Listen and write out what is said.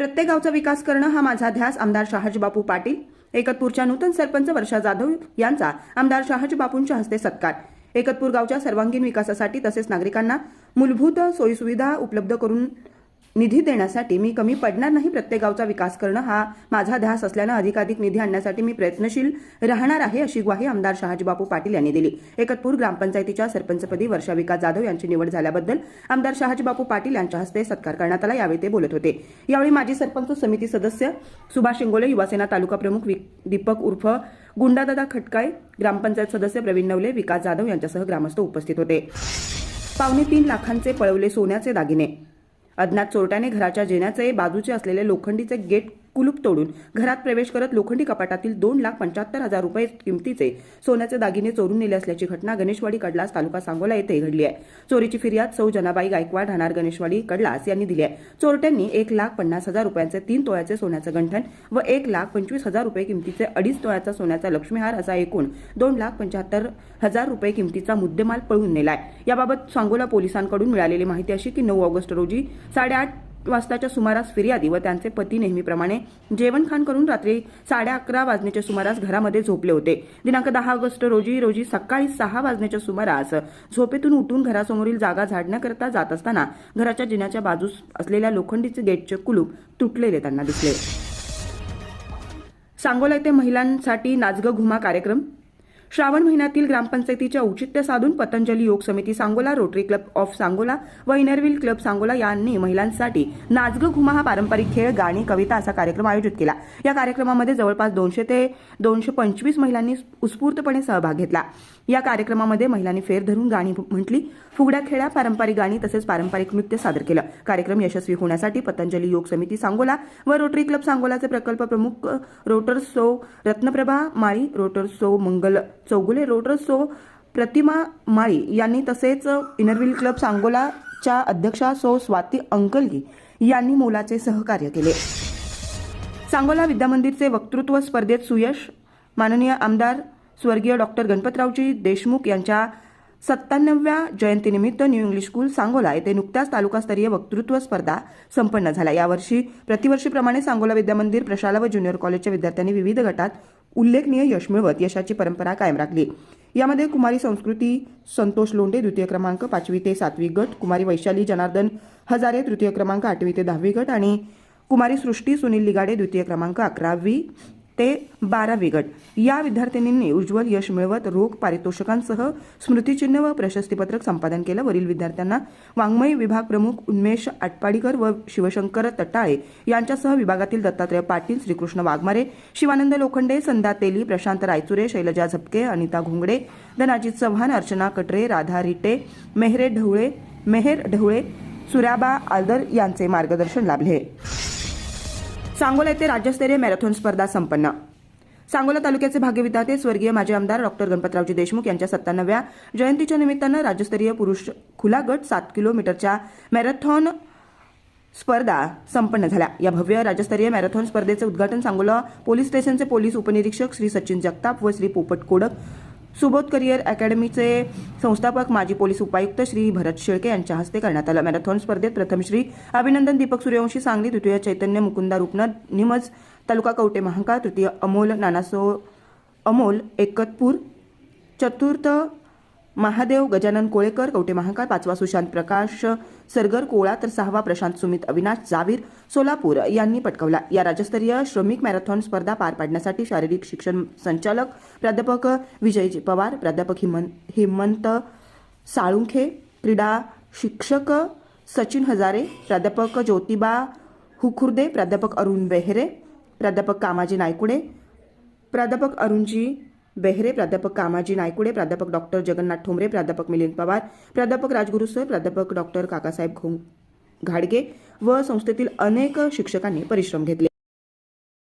प्रत्येक गावचा विकास करणं हा माझा ध्यास आमदार शहाजीबापू पाटील. एकतपूरच्या नूतन सरपंच वर्षा जाधव यांचा आमदार शहाजीबापूंच्या हस्ते सत्कार. एकतपूर गावच्या सर्वांगीण विकासासाठी तसेच नागरिकांना मूलभूत सोयीसुविधा उपलब्ध करून निधी देण्यासाठी मी कमी पडणार नाही प्रत्येक गावचा विकास करणं हा माझा ध्यास असल्यानं अधिकाधिक निधी आणण्यासाठी मी प्रयत्नशील राहणार आहे अशी ग्वाही आमदार शहाजीबापू पाटील यांनी दिली. एकतपूर ग्रामपंचायतीच्या सरपंचपदी वर्षा विकास जाधव यांची निवड झाल्याबद्दल आमदार शहाजीबापू पाटील यांच्या हस्ते सत्कार करण्यात आला यावेळी ते बोलत होते. यावेळी माजी सरपंच समिती सदस्य सुभाष शिंगोले युवासेना तालुका प्रमुख दीपक उर्फ गुंडादादा खटकाय ग्रामपंचायत सदस्य प्रवीण नवले विकास जाधव यांच्यासह ग्रामस्थ उपस्थित होते. पावणे तीन लाखांचे पळवले सोन्याचे दागिने अज्ञात चोरट्याने घराच्या जेण्याचे बाजूचे असलेले लोखंडीचे गेट कुलूप तोडून घरात प्रवेश करत लोखंडी कपाटातील दोन लाख पंच्याहत्तर हजार रुपये किमतीचे सोन्याचे दागिने चोरून नेले असल्याची घटना गणेशवाडी कडलास तालुका सांगोला येथे घडली आहे. चोरीची फिर्याद सौ जनाबाई गायकवाड राहणार गणेशवाडी कडलास यांनी दिली आहे. चोरट्यांनी एक लाख पन्नास हजार रुपयांचे तीन तोळ्याचे सोन्याचं गंठण व एक लाख पंचवीस हजार रुपये किमतीचे अडीच तोळ्याचा सोन्याचा लक्ष्मीहार असा एकूण दोन लाख पंच्याहत्तर हजार रुपये किमतीचा मुद्देमाल पळून नेलाय. याबाबत सांगोला पोलिसांकडून मिळालेली माहिती अशी की नऊ ऑगस्ट रोजी साडेआठ वाजताच्या सुमारास फिर्यादी व त्यांचे पती नेहमीप्रमाणे जेवण खाण करून रात्री साडे अकरा वाजण्याच्या सुमारास घरामध्ये झोपले होते. दिनांक दहा ऑगस्ट रोजी रोजी सकाळी सहा वाजण्याच्या सुमारास झोपेतून उठून घरासमोरील जागा झाडण्याकरता जात असताना घराच्या जिन्याच्या बाजूस असलेल्या लोखंडीचे गेटचे कुलूप तुटलेले त्यांना दिसले. सांगोला येथे महिलांसाठी नाचगं घुमा कार्यक्रम श्रावण महिन्यातील ग्रामपंचायतीच्या औचित्य साधून Patanjali Yog Samiti Sangola rotary club of Sangola व इनरविल क्लब सांगोला यांनी महिलांसाठी नाचगं घुमा हा पारंपरिक खेळ गाणी कविता असा कार्यक्रम आयोजित केला. या कार्यक्रमामध्ये जवळपास दोनशे ते दोनशे पंचवीस महिलांनी उत्स्फूर्तपणे सहभाग घेतला. या कार्यक्रमामध्ये महिलांनी फेर धरून गाणी म्हटली. फुगड्या खेळ्या पारंपरिक गाणी तसेच पारंपरिक नृत्य सादर केलं. कार्यक्रम यशस्वी होण्यासाठी पतंजली योग समिती सांगोला व रोटरी क्लब सांगोलाचे प्रकल्प प्रमुख रोटर सो रत्नप्रभा माळी रोटर सो मंगल चौगुले रोटर सो प्रतिमा माळी यांनी तसेच इनरव्हील क्लब सांगोलाच्या अध्यक्षा सो स्वाती अंकलगी यांनी मोलाचे सहकार्य केले. सांगोला विद्यामंदिरचे वक्तृत्व स्पर्धेत सुयश माननीय आमदार स्वर्गीय डॉक्टर गणपतरावजी देशमुख यांच्या सत्त्याण्णव्या जयंतीनिमित्त न्यू इंग्लिश स्कूल सांगोला येथे नुकत्याच तालुकास्तरीय वक्तृत्व स्पर्धा संपन्न झाल्या. यावर्षी प्रतिवर्षीप्रमाणे सांगोला विद्यामंदिर प्रशाला व ज्युनियर कॉलेजच्या विद्यार्थ्यांनी विविध गटात उल्लेखनीय यश मिळवत यशाची परंपरा कायम राखली. यामध्ये कुमारी संस्कृती संतोष लोंढे द्वितीय क्रमांक पाचवी ते सातवी गट कुमारी वैशाली जनार्दन हजारे तृतीय क्रमांक आठवी ते दहावी गट आणि कुमारी सृष्टी सुनील लिगाडे द्वितीय क्रमांक अकरावी ते बारावी गट या विद्यार्थिनींनी उज्ज्वल यश मिळवत रोख पारितोषिकांसह स्मृतिचिन्ह व प्रशस्तीपत्रक संपादन केलं. वरील विद्यार्थ्यांना वाङ्मय विभाग प्रमुख उन्मेष आटपाडीकर व शिवशंकर तटाळे यांच्यासह विभागातील दत्तात्रय पाटील श्रीकृष्ण वाघमारे शिवानंद लोखंडे संदा तेली प्रशांत रायचुरे शैलजा झपके अनिता घोंगडे धनाजित चव्हाण अर्चना कटरे राधा रिटे मेहरे ढवळे मेहेर ढवळे सुराबा आलदर यांचे मार्गदर्शन लाभले. सांगोला येथे राज्यस्तरीय मॅरेथॉन स्पर्धा संपन्न. सांगोला तालुक्याचे भाग्यविधाते स्वर्गीय माजी आमदार डॉक्टर गणपतरावजी देशमुख यांच्या सत्त्याण्णव्या जयंतीच्या निमित्तानं राज्यस्तरीय पुरुष खुला गट सात किलोमीटरच्या मॅरेथॉन स्पर्धा संपन्न झाल्या. या भव्य राज्यस्तरीय मॅरेथॉन स्पर्धेचे उद्घाटन सांगोला पोलीस स्टेशनचे पोलीस उपनिरीक्षक श्री सचिन जगताप व श्री पोपट कोडक सुबोध करिअर अकॅडमीचे संस्थापक माजी पोलीस उपायुक्त श्री भरत शेळके यांच्या हस्ते करण्यात आलं. मॅरेथॉन स्पर्धेत प्रथम श्री अभिनंदन दीपक सूर्यवंशी सांगली द्वितीय चैतन्य मुकुंदा रुपनद निमज तालुका कवटे महांकाळ तृतीय अमोल नानासो अमोल एकतपूर चतुर्थ महादेव गजानन कोळेकर कवटे महाकाळ पाचवा सुशांत प्रकाश सरगर कोळा तर सहावा प्रशांत सुमित अविनाश जावीर सोलापूर यांनी पटकावला. या राज्यस्तरीय श्रमिक मॅरेथॉन स्पर्धा पार पाडण्यासाठी शारीरिक शिक्षण संचालक प्राध्यापक विजय पवार प्राध्यापक हिमंत हेमंत साळुंखे क्रीडा शिक्षक सचिन हजारे प्राध्यापक ज्योतिबा हुखुर्दे प्राध्यापक अरुण बेहरे प्राध्यापक कामाजी नायकुडे प्राध्यापक अरुणजी बेहरे प्राध्यापक कामाजी नायकुडे प्राध्यापक डॉक्टर जगन्नाथ ठोंबरे प्राध्यापक मिलिंद पवार प्राध्यापक राजगुरुसोय प्राध्यापक डॉक्टर काकासाहेब घोंग घाडगे व संस्थेतील अनेक शिक्षकांनी परिश्रम घेतले.